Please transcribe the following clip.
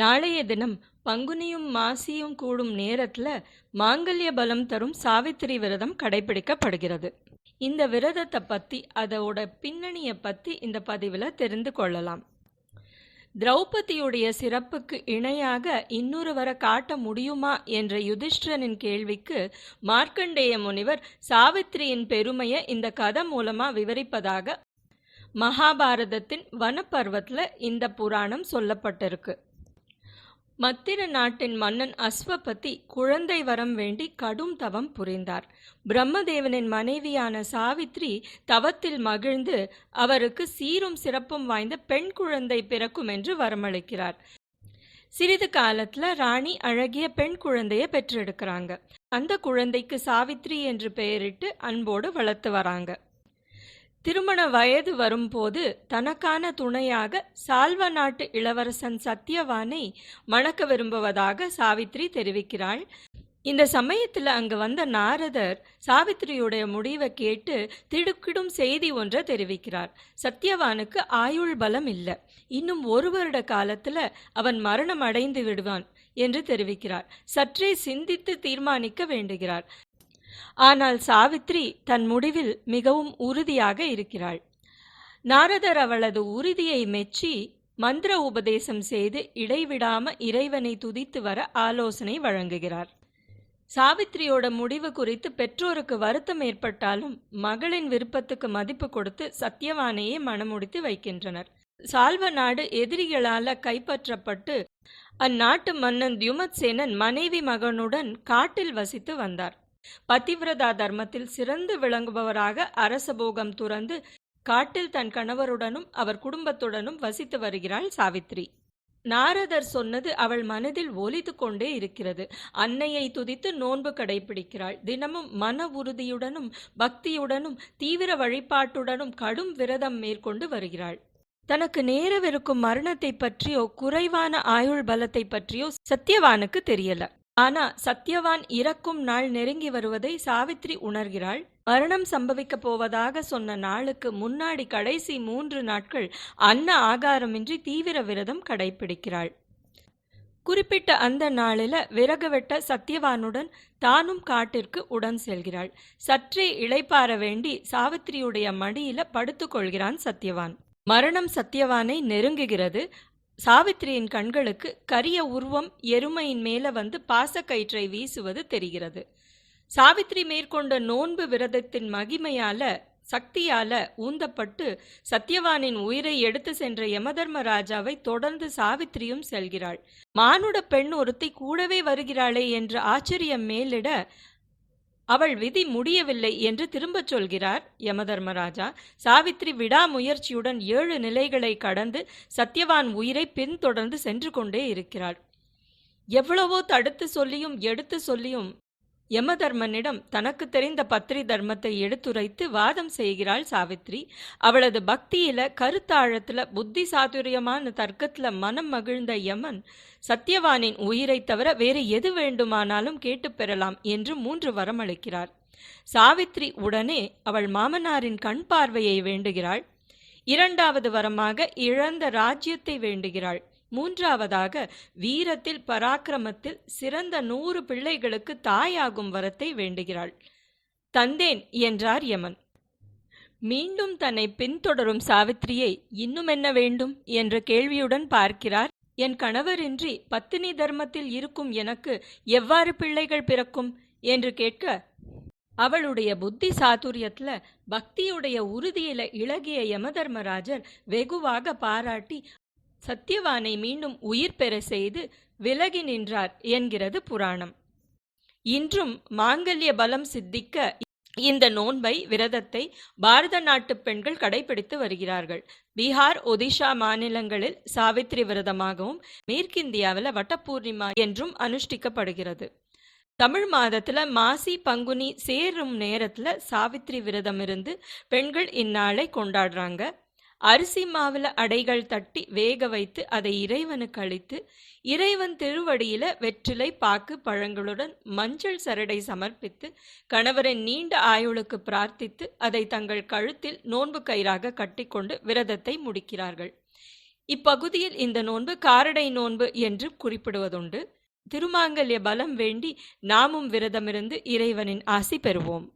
நாளைய தினம் பங்குனியும் மாசியும் கூடும் நேரத்தில் மாங்கல்ய பலம் தரும் சாவித்திரி விரதம் கடைபிடிக்கப்படுகிறது. இந்த விரதத்தை பற்றி அதோட பின்னணியை பற்றி இந்த பதிவில் தெரிந்து கொள்ளலாம். திரௌபதியுடைய சிறப்புக்கு இணையாக இன்னொருவரை காட்ட முடியுமா என்ற யுதிஷ்டிரனின் கேள்விக்கு மார்க்கண்டேய முனிவர் சாவித்திரியின் பெருமையை இந்த கதை மூலமா விவரிப்பதாக மகாபாரதத்தின் வனப்பர்வத்தில் இந்த புராணம் சொல்லப்பட்டிருக்கு. மத்திர நாட்டின் மன்னன் அஸ்வபதி குழந்தை வரம் வேண்டி கடும் தவம் புரிந்தார். பிரம்மதேவனின் மனைவியான சாவித்ரி தவத்தில் மகிழ்ந்து அவருக்கு சீரும் சிறப்பும் வாய்ந்த பெண் குழந்தை பிறக்கும் என்று வரமளிக்கிறார். சிறிது காலத்துல ராணி அழகிய பெண் குழந்தைய பெற்றெடுக்கிறாங்க. அந்த குழந்தைக்கு சாவித்ரி என்று பெயரிட்டு அன்போடு வளர்த்து வராங்க. திருமண வயது வரும்போது தனக்கான துணையாக சால்வ நாட்டு இளவரசன் சத்யவானை மணக்க விரும்புவதாக சாவித்ரி தெரிவிக்கிறாள். இந்த சமயத்தில் அங்கு வந்த நாரதர் சாவித்திரியுடைய முடிவை கேட்டு திடுக்கிடும் செய்தி ஒன்றை தெரிவிக்கிறார். சத்யவானுக்கு ஆயுள் பலம் இல்லை. இன்னும் ஒரு வருட காலத்துல அவன் மரணம் அடைந்து விடுவான் என்று தெரிவிக்கிறார். சற்றே சிந்தித்து தீர்மானிக்க வேண்டுகிறார். ஆனால் சாவித்ரி தன் முடிவில் மிகவும் உறுதியாக இருக்கிறாள். நாரதர் அவளது உறுதியை மெச்சி மந்திர உபதேசம் செய்து இடைவிடாம இறைவனை துதித்து வர ஆலோசனை வழங்குகிறார். சாவித்ரியோட முடிவு குறித்து பெற்றோருக்கு வருத்தம் ஏற்பட்டாலும் மகளின் விருப்பத்துக்கு மதிப்பு கொடுத்து சத்யவானையே மணமுடித்து வைக்கின்றனர். சால்வ நாடு எதிரிகளால கைப்பற்றப்பட்டு அந்நாட்டு மன்னன் தியுமத்சேனன் மனைவி மகனுடன் காட்டில் வசித்து வந்தார். பதிவிரதா தர்மத்தில் சிறந்து விளங்குபவராக அரசபோகம் துறந்து காட்டில் தன் கணவருடனும் அவர் குடும்பத்துடனும் வசித்து வருகிறாள் சாவித்ரி. நாரதர் சொன்னது அவள் மனதில் ஒலித்து கொண்டே இருக்கிறது. அன்னையை துதித்து நோன்பு கடைபிடிக்கிறாள். தினமும் மன உறுதியுடனும் பக்தியுடனும் தீவிர வழிபாட்டுடனும் கடும் விரதம் மேற்கொண்டு வருகிறாள். தனக்கு நேரவிருக்கும் மரணத்தை பற்றியோ குறைவான ஆயுள் பலத்தை பற்றியோ சத்யவானுக்கு தெரியல. ஆனா சத்யவான் இறக்கும் நாள் நெருங்கி வருவதை சாவித்ரி உணர்கிறாள். மரணம் சம்பவிக்கப் போவதாக சொன்ன நாளுக்கு முன்னாடி கடைசி மூன்று நாட்கள் அன்ன ஆகாரமின்றி தீவிர விரதம் கடைபிடிக்கிறாள். குறிப்பிட்ட அந்த நாளில விறகு வெட்ட சத்யவானுடன் தானும் காட்டிற்கு உடன் செல்கிறாள். சற்றே இளைப்பாற வேண்டி சாவித்திரியுடைய மடியில படுத்துக் கொள்கிறான் சத்யவான். மரணம் சத்யவானை நெருங்குகிறது. சாவித்திரியின் கண்களுக்கு கரிய உருவம் எருமையின் மேல வந்து பாசக்கயிற்றை வீசுவது தெரிகிறது. சாவித்ரி மேற்கொண்ட நோன்பு விரதத்தின் மகிமையால சக்தியால ஊந்தப்பட்டு சத்யவானின் உயிரை எடுத்து சென்ற யமதர்மராஜாவை தொடர்ந்து சாவித்திரியும் செல்கிறாள். மானுட பெண் ஒருத்தி கூடவே வருகிறாளே என்ற ஆச்சரியம் மேலிட அவள் விதி முடியவில்லை என்று திரும்பச் சொல்கிறார் யமதர்மராஜா. சாவித்ரி விடாமுயற்சியுடன் ஏழு நிலைகளை கடந்து சத்யவான் உயிரை பின்தொடர்ந்து சென்று கொண்டே இருக்கிறாள். எவ்வளவோ தடுத்து சொல்லியும் எடுத்து சொல்லியும் யமதர்மனிடம் தனக்கு தெரிந்த பத்ரி தர்மத்தை எடுத்துரைத்து வாதம் செய்கிறாள் சாவித்ரி. அவளது பக்தியில கருத்தாழத்துல புத்தி சாதுரியமான தர்க்கத்துல மனம் மகிழ்ந்த யமன் சத்யவானின் உயிரை தவிர வேறு எது வேண்டுமானாலும் கேட்டு பெறலாம் என்று மூன்று வரம் அளிக்கிறார். சாவித்ரி உடனே அவள் மாமனாரின் கண் பார்வையை வேண்டுகிறாள். இரண்டாவது வரமாக இழந்த ராஜ்யத்தை வேண்டுகிறாள். மூன்றாவதாக வீரத்தில் பராக்கிரமத்தில் சிறந்த நூறு பிள்ளைகளுக்கு தாயாகும் வரத்தை வேண்டுகிறாள். தந்தேன் என்றார் யமன். மீண்டும் தன்னை பின்தொடரும் சாவித்திரியை இன்னும் என்ன வேண்டும்? என்ற கேள்வியுடன் பார்க்கிறார். என் கணவரின்றி பத்தினி தர்மத்தில் இருக்கும் எனக்கு எவ்வாறு பிள்ளைகள் பிறக்கும்? என்று கேட்க அவளுடைய புத்தி சாதுரியத்துல பக்தியுடைய உறுதியில இழகிய யமதர்மராஜர் வெகுவாக பாராட்டி சத்யவானை மீண்டும் உயிர் பெற செய்து விலகி நின்றார் என்கிறது புராணம். இன்றும் மாங்கல்ய பலம் சித்திக்க இந்த நோன்பை விரதத்தை பாரத நாட்டு பெண்கள் கடைபிடித்து வருகிறார்கள். பீகார் ஒடிஷா மாநிலங்களில் சாவித்ரி விரதமாகவும் மேற்கிந்தியாவில் வட்டபூர்ணிமா என்றும் அனுஷ்டிக்கப்படுகிறது. தமிழ் மாதத்துல மாசி பங்குனி சேரும் நேரத்துல சாவித்ரி விரதம் இருந்து பெண்கள் இந்நாளை கொண்டாடுறாங்க. அரிசி மாவுல அடைகள் தட்டி வேக வைத்து அதை இறைவனுக்கு அளித்து இறைவன் திருவடியில வெற்றிலை பாக்கு பழங்களுடன் மஞ்சள் சரடை சமர்ப்பித்து கணவரின் நீண்ட ஆயுளுக்கு பிரார்த்தித்து அதை தங்கள் கழுத்தில் நோன்பு கயிறாக கட்டிக்கொண்டு விரதத்தை முடிக்கிறார்கள். இப்பகுதியில் இந்த நோன்பு காரடை நோன்பு என்று குறிப்பிடுவதுண்டு. திருமாங்கல்ய பலம் வேண்டி நாமும் விரதமிருந்து இறைவனின் ஆசி பெறுவோம்.